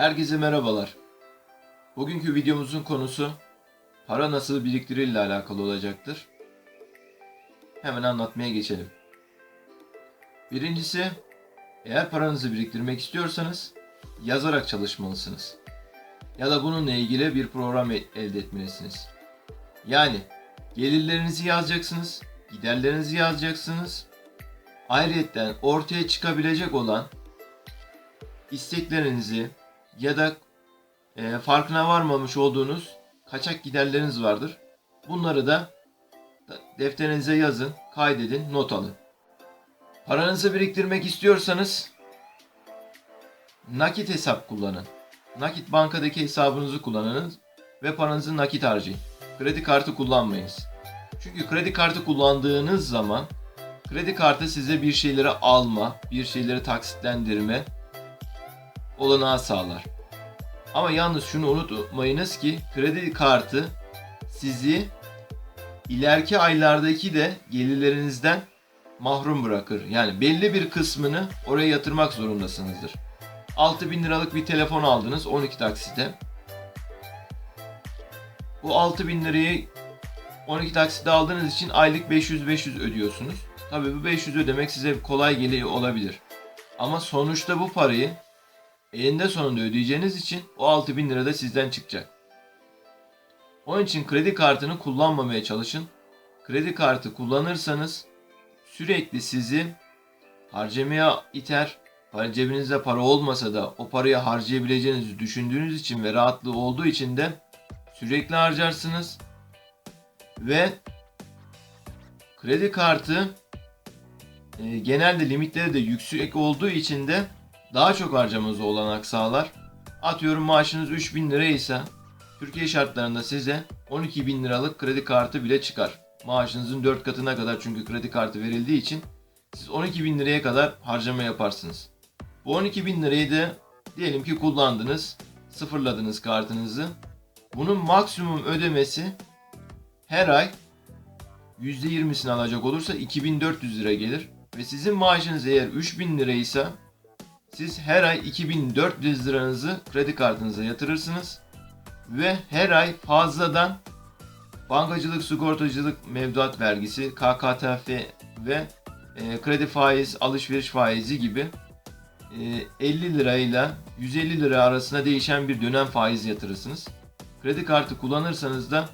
Herkese merhabalar. Bugünkü videomuzun konusu para nasıl biriktirilir ile alakalı olacaktır. Hemen anlatmaya geçelim. Birincisi, eğer paranızı biriktirmek istiyorsanız yazarak çalışmalısınız. Ya da bununla ilgili bir program e- elde etmelisiniz. Yani gelirlerinizi yazacaksınız, giderlerinizi yazacaksınız. Ayrıca ortaya çıkabilecek olan isteklerinizi ya da e, farkına varmamış olduğunuz kaçak giderleriniz vardır. Bunları da defterinize yazın, kaydedin, not alın. Paranızı biriktirmek istiyorsanız nakit hesap kullanın. Nakit bankadaki hesabınızı kullanınız ve paranızı nakit harcayın. Kredi kartı kullanmayınız. Çünkü kredi kartı kullandığınız zaman kredi kartı size bir şeyleri alma, bir şeyleri taksitlendirme olanağı sağlar. Ama yalnız şunu unutmayınız ki kredi kartı sizi ileriki aylardaki de gelirlerinizden mahrum bırakır. Yani belli bir kısmını oraya yatırmak zorundasınızdır. 6000 liralık bir telefon aldınız 12 taksite. Bu 6000 lirayı 12 taksitte aldığınız için aylık 500-500 ödüyorsunuz. Tabii bu 500 ödemek size kolay geliyor olabilir. Ama sonuçta bu parayı eninde sonunda ödeyeceğiniz için o 6000 lira da sizden çıkacak. Onun için kredi kartını kullanmamaya çalışın. Kredi kartı kullanırsanız sürekli sizi harcamaya iter. Para cebinizde para olmasa da o parayı harcayabileceğinizi düşündüğünüz için ve rahatlığı olduğu için de sürekli harcarsınız. Ve kredi kartı e, genelde limitleri de yüksek olduğu için de daha çok harcamanıza olanak sağlar. Atıyorum maaşınız 3000 lira ise Türkiye şartlarında size 12 bin liralık kredi kartı bile çıkar. Maaşınızın 4 katına kadar çünkü kredi kartı verildiği için siz 12 bin liraya kadar harcama yaparsınız. Bu 12 bin lirayı da diyelim ki kullandınız, sıfırladınız kartınızı. Bunun maksimum ödemesi her ay %20'sini alacak olursa 2400 lira gelir. Ve sizin maaşınız eğer 3000 liraysa siz her ay 2400 liranızı kredi kartınıza yatırırsınız ve her ay fazladan bankacılık, sigortacılık, mevduat vergisi, KKTF ve e, kredi faiz, alışveriş faizi gibi e, 50 lirayla 150 lira arasında değişen bir dönem faiz yatırırsınız. Kredi kartı kullanırsanız da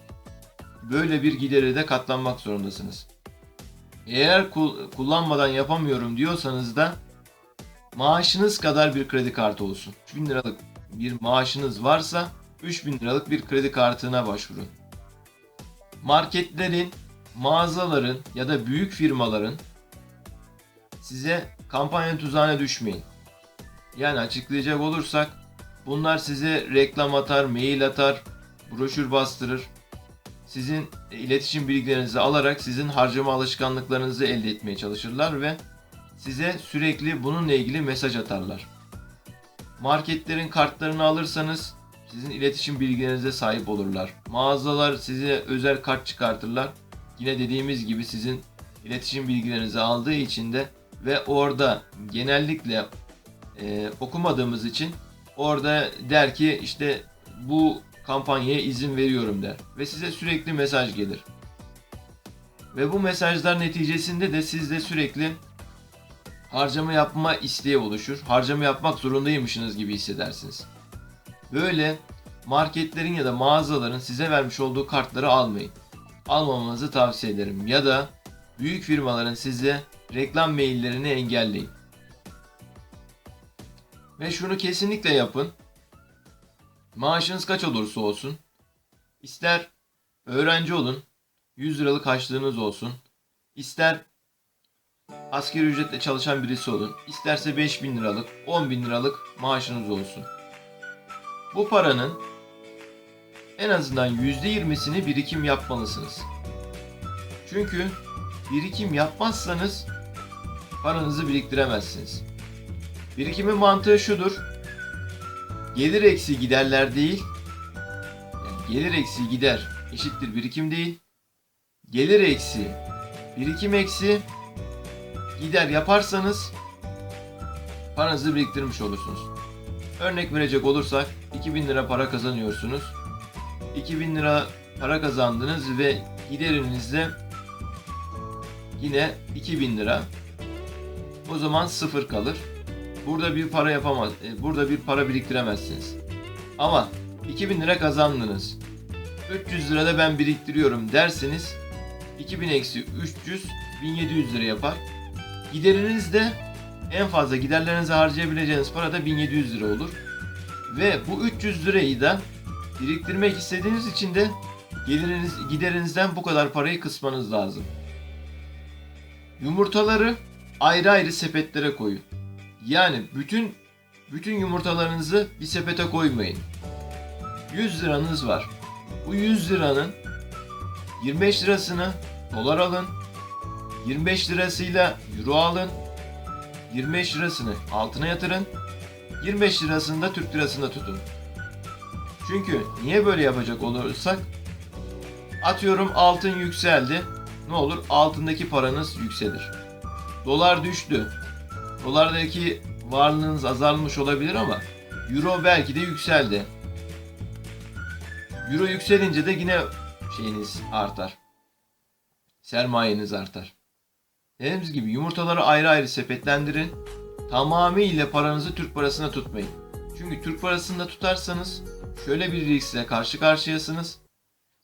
böyle bir gideri de katlanmak zorundasınız. Eğer kul- kullanmadan yapamıyorum diyorsanız da maaşınız kadar bir kredi kartı olsun. 3000 liralık bir maaşınız varsa 3000 liralık bir kredi kartına başvurun. Marketlerin, mağazaların ya da büyük firmaların size kampanya tuzağına düşmeyin. Yani açıklayacak olursak bunlar size reklam atar, mail atar, broşür bastırır. Sizin iletişim bilgilerinizi alarak sizin harcama alışkanlıklarınızı elde etmeye çalışırlar ve size sürekli bununla ilgili mesaj atarlar. Marketlerin kartlarını alırsanız sizin iletişim bilgilerinize sahip olurlar. Mağazalar size özel kart çıkartırlar. Yine dediğimiz gibi sizin iletişim bilgilerinizi aldığı için de ve orada genellikle e, okumadığımız için orada der ki işte bu kampanyaya izin veriyorum der ve size sürekli mesaj gelir. Ve bu mesajlar neticesinde de sizde sürekli harcama yapma isteği oluşur. Harcama yapmak zorundaymışsınız gibi hissedersiniz. Böyle marketlerin ya da mağazaların size vermiş olduğu kartları almayın. Almamanızı tavsiye ederim. Ya da büyük firmaların size reklam maillerini engelleyin. Ve şunu kesinlikle yapın. Maaşınız kaç olursa olsun, ister öğrenci olun, 100 liralık harçlığınız olsun, ister asgari ücretle çalışan birisi olun, isterse 5000 liralık, 10 bin liralık maaşınız olsun. Bu paranın en azından %20'sini birikim yapmalısınız. Çünkü birikim yapmazsanız paranızı biriktiremezsiniz. Birikimin mantığı şudur. Gelir eksi giderler değil. Yani gelir eksi gider eşittir birikim değil. Gelir eksi birikim eksi gider yaparsanız paranızı biriktirmiş olursunuz. Örnek verecek olursak 2000 lira para kazanıyorsunuz. 2000 lira para kazandınız ve giderinizde yine 2000 lira. O zaman sıfır kalır. Burada bir para yapamaz, e, burada bir para biriktiremezsiniz. Ama 2000 lira kazandınız. 300 lira da ben biriktiriyorum derseniz 2000 eksi 300 1700 lira yapar. Gideriniz de en fazla giderlerinize harcayabileceğiniz para da 1700 lira olur. Ve bu 300 lirayı da biriktirmek istediğiniz için de geliriniz giderinizden bu kadar parayı kısmanız lazım. Yumurtaları ayrı ayrı sepetlere koyun. Yani bütün bütün yumurtalarınızı bir sepete koymayın. 100 liranız var. Bu 100 liranın 25 lirasını dolar alın. 25 lirasıyla euro alın. 25 lirasını altına yatırın. 25 lirasını da Türk lirasında tutun. Çünkü niye böyle yapacak olursak atıyorum altın yükseldi. Ne olur? Altındaki paranız yükselir. Dolar düştü. Dolardaki varlığınız azalmış olabilir ama euro belki de yükseldi. Euro yükselince de yine şeyiniz artar. Sermayeniz artar. Dediğimiz gibi yumurtaları ayrı ayrı sepetlendirin. Tamamıyla paranızı Türk parasına tutmayın. Çünkü Türk parasında tutarsanız şöyle bir riskle karşı karşıyasınız.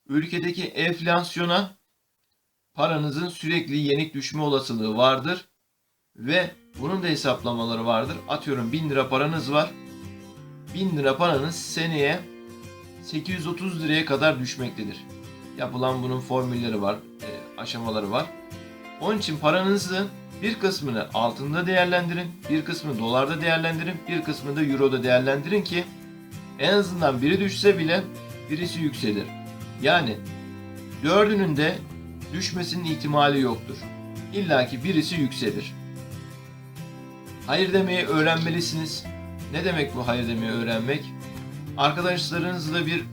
Ülkedeki enflasyona paranızın sürekli yenik düşme olasılığı vardır. Ve bunun da hesaplamaları vardır. Atıyorum 1000 lira paranız var. 1000 lira paranız seneye 830 liraya kadar düşmektedir. Yapılan bunun formülleri var, e, aşamaları var. Onun için paranızın bir kısmını altında değerlendirin, bir kısmını dolarda değerlendirin, bir kısmını da euroda değerlendirin ki en azından biri düşse bile birisi yükselir. Yani dördünün de düşmesinin ihtimali yoktur. İlla ki birisi yükselir. Hayır demeyi öğrenmelisiniz. Ne demek bu hayır demeyi öğrenmek? Arkadaşlarınızla bir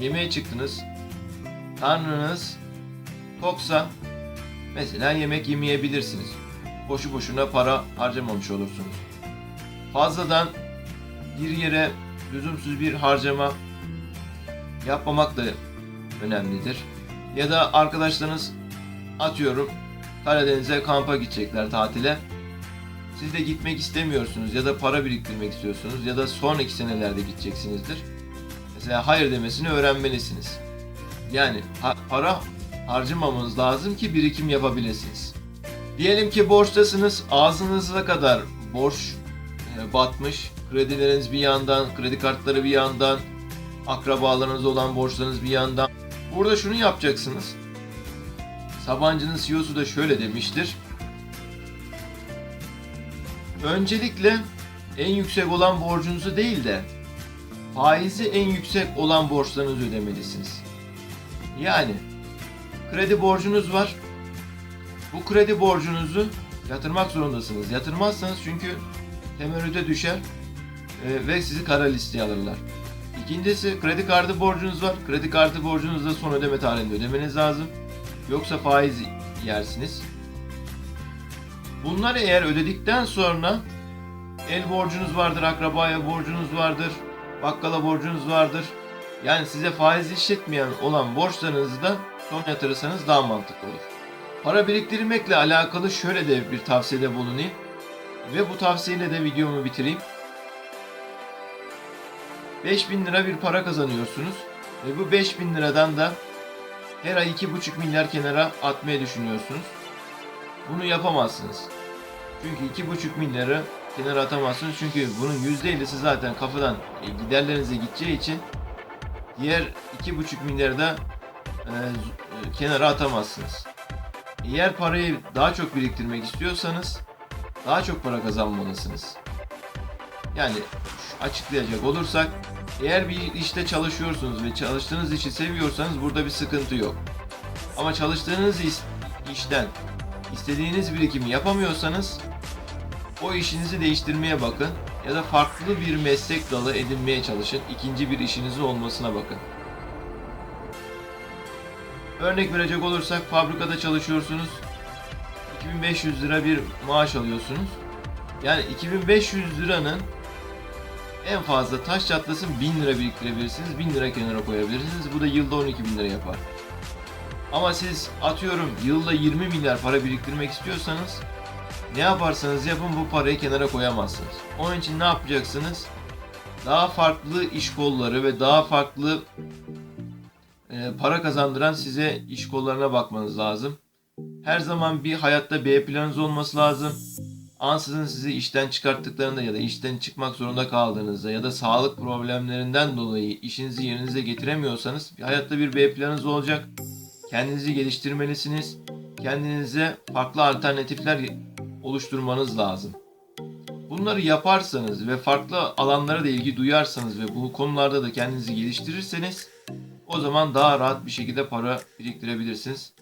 yemeğe çıktınız. Karnınız toksa mesela yemek yemeyebilirsiniz. Boşu boşuna para harcamamış olursunuz. Fazladan bir yere lüzumsuz bir harcama yapmamak da önemlidir. Ya da arkadaşlarınız atıyorum Karadeniz'e kampa gidecekler tatile. Siz de gitmek istemiyorsunuz ya da para biriktirmek istiyorsunuz ya da sonraki senelerde gideceksinizdir. Mesela hayır demesini öğrenmelisiniz. Yani para harcamamanız lazım ki birikim yapabilirsiniz. Diyelim ki borçtasınız, ağzınıza kadar borç e, batmış, kredileriniz bir yandan, kredi kartları bir yandan, akrabalarınız olan borçlarınız bir yandan. Burada şunu yapacaksınız. Sabancı'nın CEO'su da şöyle demiştir. Öncelikle en yüksek olan borcunuzu değil de faizi en yüksek olan borçlarınızı ödemelisiniz. Yani kredi borcunuz var. Bu kredi borcunuzu yatırmak zorundasınız. Yatırmazsanız çünkü temerrüde düşer e, ve sizi kara listeye alırlar. İkincisi kredi kartı borcunuz var. Kredi kartı borcunuzu da son ödeme tarihinde ödemeniz lazım. Yoksa faiz yersiniz. Bunları eğer ödedikten sonra el borcunuz vardır, akrabaya borcunuz vardır, bakkala borcunuz vardır. Yani size faiz işletmeyen olan borçlarınızı da son yatırırsanız daha mantıklı olur. Para biriktirmekle alakalı şöyle de bir tavsiyede bulunayım. Ve bu tavsiyeyle de videomu bitireyim. 5000 lira bir para kazanıyorsunuz. Ve bu 5000 liradan da her ay 2,5 milyar kenara atmayı düşünüyorsunuz. Bunu yapamazsınız. Çünkü 2,5 milyarı kenara atamazsınız. Çünkü bunun %50'si zaten kafadan e, giderlerinize gideceği için diğer 2,5 milyarı da e, kenara atamazsınız. Eğer parayı daha çok biriktirmek istiyorsanız daha çok para kazanmalısınız. Yani açıklayacak olursak eğer bir işte çalışıyorsunuz ve çalıştığınız işi seviyorsanız burada bir sıkıntı yok. Ama çalıştığınız iş- işten istediğiniz birikimi yapamıyorsanız o işinizi değiştirmeye bakın ya da farklı bir meslek dalı edinmeye çalışın. İkinci bir işinizin olmasına bakın. Örnek verecek olursak fabrikada çalışıyorsunuz. 2500 lira bir maaş alıyorsunuz. Yani 2500 liranın En fazla taş çatlasın 1000 lira biriktirebilirsiniz. 1000 lira kenara koyabilirsiniz. Bu da yılda 12 bin lira yapar. Ama siz atıyorum yılda 20 milyar para biriktirmek istiyorsanız ne yaparsanız yapın bu parayı kenara koyamazsınız. Onun için ne yapacaksınız? Daha farklı iş kolları ve daha farklı para kazandıran size iş kollarına bakmanız lazım. Her zaman bir hayatta B planınız olması lazım. Ansızın sizi işten çıkarttıklarında ya da işten çıkmak zorunda kaldığınızda ya da sağlık problemlerinden dolayı işinizi yerinize getiremiyorsanız hayatta bir B planınız olacak. Kendinizi geliştirmelisiniz. Kendinize farklı alternatifler oluşturmanız lazım. Bunları yaparsanız ve farklı alanlara da ilgi duyarsanız ve bu konularda da kendinizi geliştirirseniz o zaman daha rahat bir şekilde para biriktirebilirsiniz.